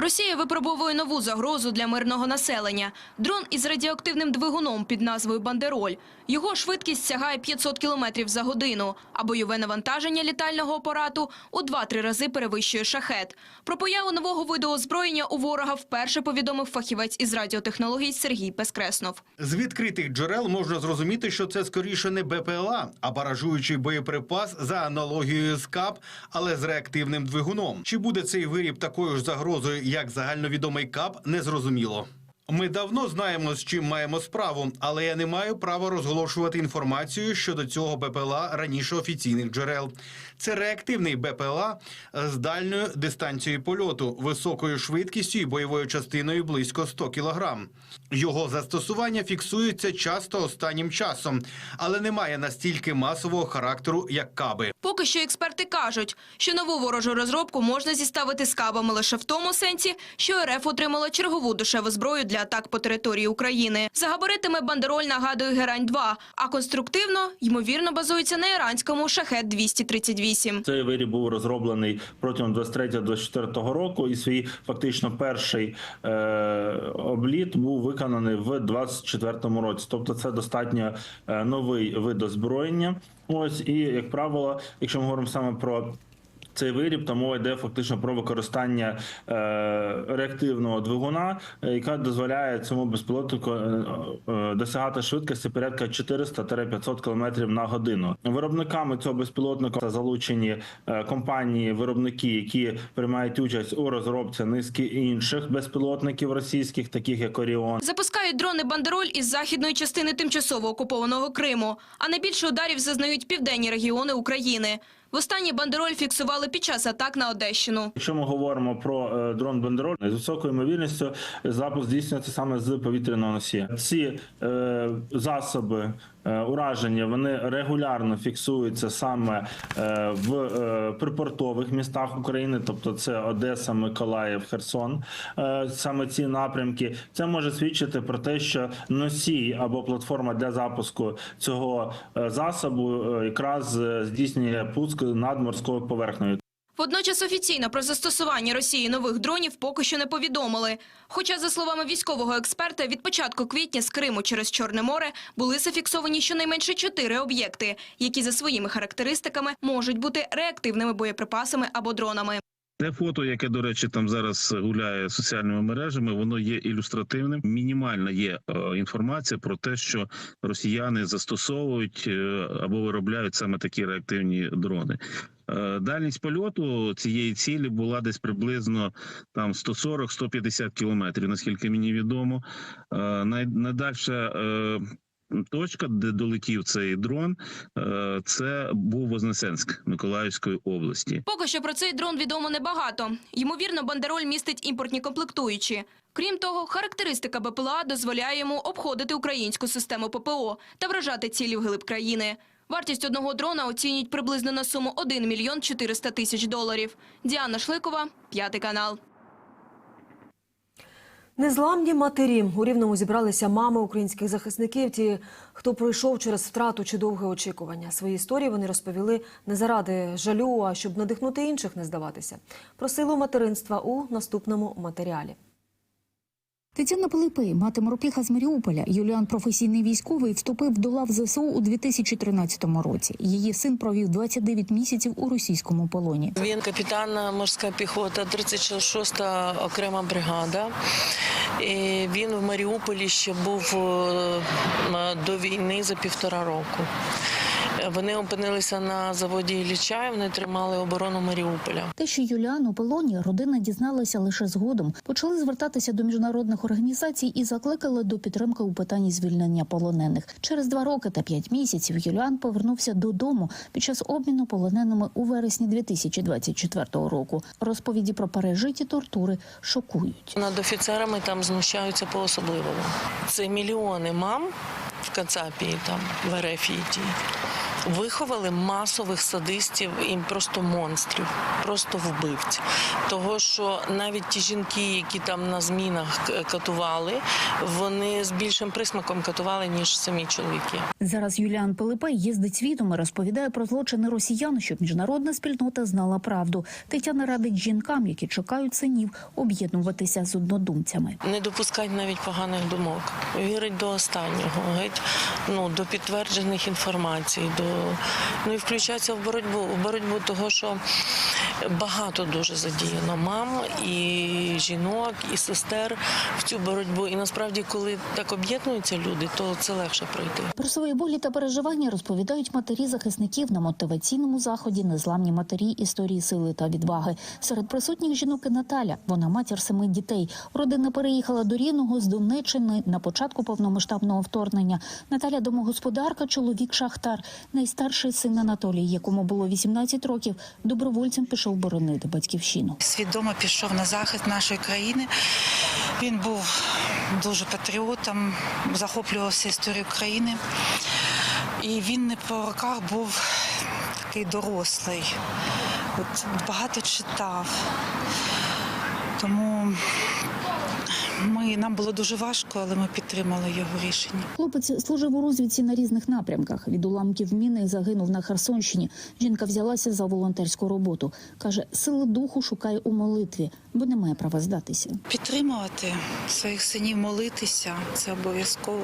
Росія випробовує нову загрозу для мирного населення. Дрон із радіоактивним двигуном під назвою «Бандероль». Його швидкість сягає 500 км за годину, а бойове навантаження літального апарату у 2-3 рази перевищує шахет. Про появу нового виду озброєння у ворога вперше повідомив фахівець із радіотехнологій Сергій Пескреснов. З відкритих джерел можна зрозуміти, що це скоріше не БПЛА, а баражуючий боєприпас за аналогією з КАП, але з реактивним двигуном. Чи буде цей виріб такою ж загрозою, як загальновідомий КАП, незрозуміло. Ми давно знаємо, з чим маємо справу, але я не маю права розголошувати інформацію щодо цього БПЛА раніше офіційних джерел. Це реактивний БПЛА з дальньою дистанцією польоту, високою швидкістю і бойовою частиною близько 100 кг. Його застосування фіксується часто останнім часом, але не має настільки масового характеру, як каби. Поки що експерти кажуть, що нову ворожу розробку можна зіставити з кабами лише в тому сенсі, що РФ отримала чергову дешеву зброю для атак по території України. За габаритами бандероль нагадує Герань-2, а конструктивно, ймовірно, базується на іранському Шахет-238. Цей виріб був розроблений протягом 23-24 року, і свій фактично перший е, обліт був виконаний в 24-му році. Тобто, це достатньо е, новий вид озброєння. Ось і як правило, якщо ми говоримо саме про цей виріб, то мова йде фактично про використання е, реактивного двигуна, е, яка дозволяє цьому безпілотнику е, досягати швидкості порядка 400-500 км на годину. Виробниками цього безпілотника залучені е, компанії, виробники, які приймають участь у розробці низки інших безпілотників російських, таких як Оріон. Запускають дрони бандероль із західної частини тимчасово окупованого Криму, а найбільше ударів зазнають південні регіони України. Востаннє бандероль фіксували під час атак на Одещину. Якщо ми говоримо про е, дрон Бендероль, з високою ймовірністю запуск здійснюється саме з повітряного носія. Ці е, засоби е, ураження вони регулярно фіксуються саме е, в е, припортових містах України, тобто це Одеса, Миколаїв, Херсон. Е, саме ці напрямки. Це може свідчити про те, що носій або платформа для запуску цього е, засобу е, якраз е, здійснює пуск над морською поверхнею. Водночас офіційно про застосування Росії нових дронів поки що не повідомили. Хоча, за словами військового експерта, від початку квітня з Криму через Чорне море були зафіксовані щонайменше чотири об'єкти, які за своїми характеристиками можуть бути реактивними боєприпасами або дронами. Те фото, яке, до речі, там зараз гуляє соціальними мережами, воно є ілюстративним. Мінімальна є е, інформація про те, що росіяни застосовують е, або виробляють саме такі реактивні дрони. Е, Дальність польоту цієї цілі була десь приблизно там 140-150 кілометрів, наскільки мені відомо. Е, най- Найдальша е, точка, де долетів цей дрон, е, це був Вознесенськ Миколаївської області. Поки що про цей дрон відомо небагато. Ймовірно, бандероль містить імпортні комплектуючі. Крім того, характеристика БПЛА дозволяє йому обходити українську систему ППО та вражати цілі вглиб країни. Вартість одного дрона оцінюють приблизно на суму 1 мільйон 400 тисяч доларів. Діана Шликова, п'ятий канал. Незламні матері у рівному зібралися мами українських захисників. Ті, хто пройшов через втрату чи довге очікування. Свої історії вони розповіли не заради жалю, а щоб надихнути інших не здаватися. Про силу материнства у наступному матеріалі. Тетяна Пилипей, мати морпіха з Маріуполя. Юліан професійний військовий вступив до лав ЗСУ у 2013 році. Її син провів 29 місяців у російському полоні. Він капітан морська піхота, 36-та окрема бригада. І він в Маріуполі ще був е, до війни за півтора року. Вони опинилися на заводі Ілліча, і вони тримали оборону Маріуполя. Те, що Юліан у полоні, родина дізналася лише згодом. Почали звертатися до міжнародних організацій і закликали до підтримки у питанні звільнення полонених. Через два роки та п'ять місяців Юліан повернувся додому під час обміну полоненими у вересні 2024 року. Розповіді про пережиті тортури шокують. Над офіцерами там знущаються по-особливому. Це мільйони мам в Кацапії, там в Ерефії. Виховали масових садистів і просто монстрів, просто вбивців. Того, що навіть ті жінки, які там на змінах катували, вони з більшим присмаком катували, ніж самі чоловіки. Зараз Юліан Пилипай їздить світом і розповідає про злочини росіян, щоб міжнародна спільнота знала правду. Тетяна радить жінкам, які чекають синів, об'єднуватися з однодумцями. Не допускать навіть поганих думок, вірить до останнього, геть ну до підтверджених інформацій, до ну і включатися в боротьбу, в боротьбу того, що багато дуже задіяно мам і жінок, і сестер в цю боротьбу. І насправді, коли так об'єднуються люди, то це легше пройти. Про свої болі та переживання розповідають матері захисників на мотиваційному заході Незламні матері історії сили та відваги. Серед присутніх жінок і Наталя. Вона матір семи дітей. Родина переїхала до Рівного з Донеччини на початку повномасштабного вторгнення. Наталя домогосподарка, чоловік шахтар. Найстарший син Анатолій, якому було 18 років, добровольцем пішов боронити батьківщину. свідомо пішов на захист нашої країни. Він був дуже патріотом, захоплювався історією країни. І він не по роках був такий дорослий. От багато читав. Тому ми, нам було дуже важко, але ми підтримали його рішення. Хлопець служив у розвідці на різних напрямках. Від уламків міни загинув на Херсонщині. Жінка взялася за волонтерську роботу. каже, сили духу шукає у молитві, бо не має права здатися. Підтримувати своїх синів, молитися це обов'язково.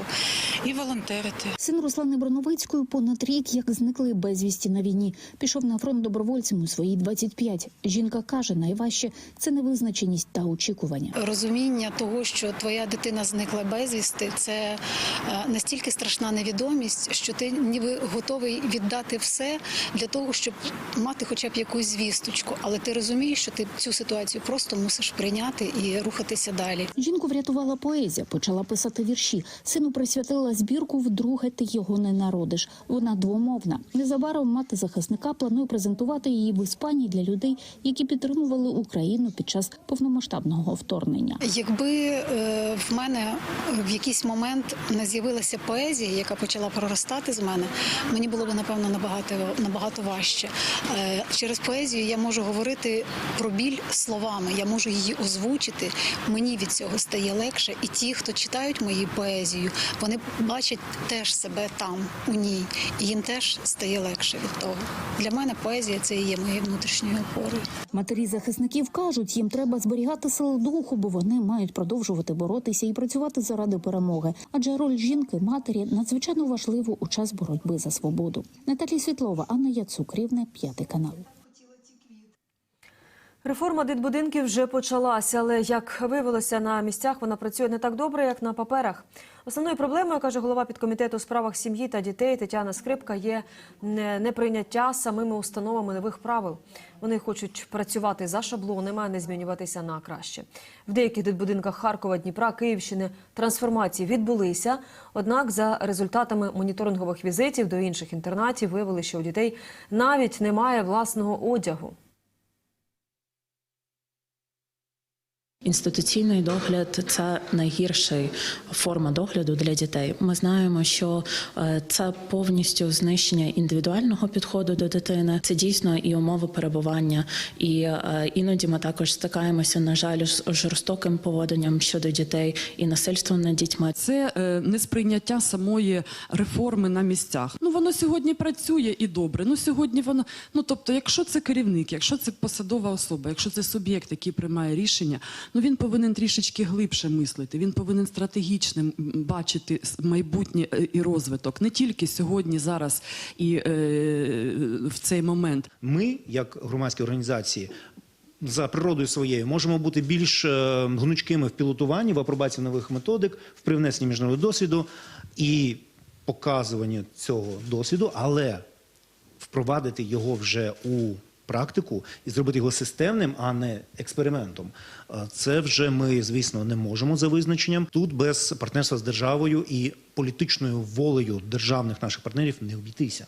І волонтерити. Син Руслани Броновицької понад рік, як зникли безвісті на війні. Пішов на фронт добровольцем у свої 25. Жінка каже, найважче це невизначеність та очікування. розуміння того, що твоя дитина зникла безвісти, це е, настільки страшна невідомість, що ти ніби готовий віддати все для того, щоб мати хоча б якусь звісточку. Але ти розумієш, що ти цю ситуацію просто мусиш прийняти і рухатися далі. Жінку врятувала поезія, почала писати вірші. Сину присвятила збірку Вдруге ти його не народиш. Вона двомовна. Незабаром мати захисника планує презентувати її в Іспанії для людей, які підтримували Україну під час повномасштабного вторгнення. Якби е, в мене в якийсь момент не з'явилася поезія, яка почала проростати з мене, мені було б напевно набагато набагато важче. Е, через поезію я можу говорити про біль словами, я можу її озвучити. Мені від цього стає легше, і ті, хто читають мою поезію, вони бачать теж себе там у ній, і їм теж стає легше від того. Для мене поезія це і є моєю внутрішньою опорою. Матері захисників кажуть, їм треба зберігати силу духу, бо вони мають продовжувати боротися і працювати заради перемоги. Адже роль жінки матері надзвичайно важлива у час боротьби за свободу. Наталі Світлова, Анна Яцук, Рівне, п'ятий канал. Реформа дитбудинків вже почалася, але як виявилося, на місцях вона працює не так добре, як на паперах. Основною проблемою, каже голова підкомітету у справах сім'ї та дітей Тетяна Скрипка, є неприйняття самими установами нових правил. Вони хочуть працювати за шаблонами, а не змінюватися на краще. В деяких дитбудинках Харкова, Дніпра, Київщини трансформації відбулися. Однак, за результатами моніторингових візитів до інших інтернатів виявили, що у дітей навіть немає власного одягу. Інституційний догляд це найгірша форма догляду для дітей. Ми знаємо, що е, це повністю знищення індивідуального підходу до дитини. Це дійсно і умови перебування, і е, іноді ми також стикаємося, на жаль, з жорстоким поводенням щодо дітей і насильством над дітьми. Це е, несприйняття самої реформи на місцях. Ну воно сьогодні працює і добре. Ну сьогодні воно. Ну тобто, якщо це керівник, якщо це посадова особа, якщо це суб'єкт, який приймає рішення, ну він повинен трішечки глибше мислити. Він повинен стратегічно бачити майбутнє е, і розвиток не тільки сьогодні, зараз і е, в цей момент. Ми, як громадські організації, за природою своєю можемо бути більш е, гнучкими в пілотуванні, в апробації нових методик, в привнесенні міжнародного досвіду і показуванні цього досвіду, але впровадити його вже у практику і зробити його системним, а не експериментом. Е, Це вже ми, звісно, не можемо за визначенням. Тут без партнерства з державою і політичною волею державних наших партнерів не обійтися.